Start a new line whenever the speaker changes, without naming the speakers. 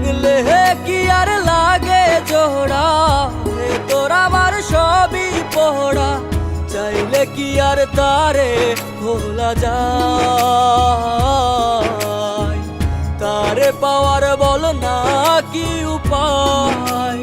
ভাঙলে কি আর লাগে জোড়া তোর আমার সবই পোড়া চাইলে কি আর তারে ভোলা যায়? তারে পাওয়ার বল না কি উপায়?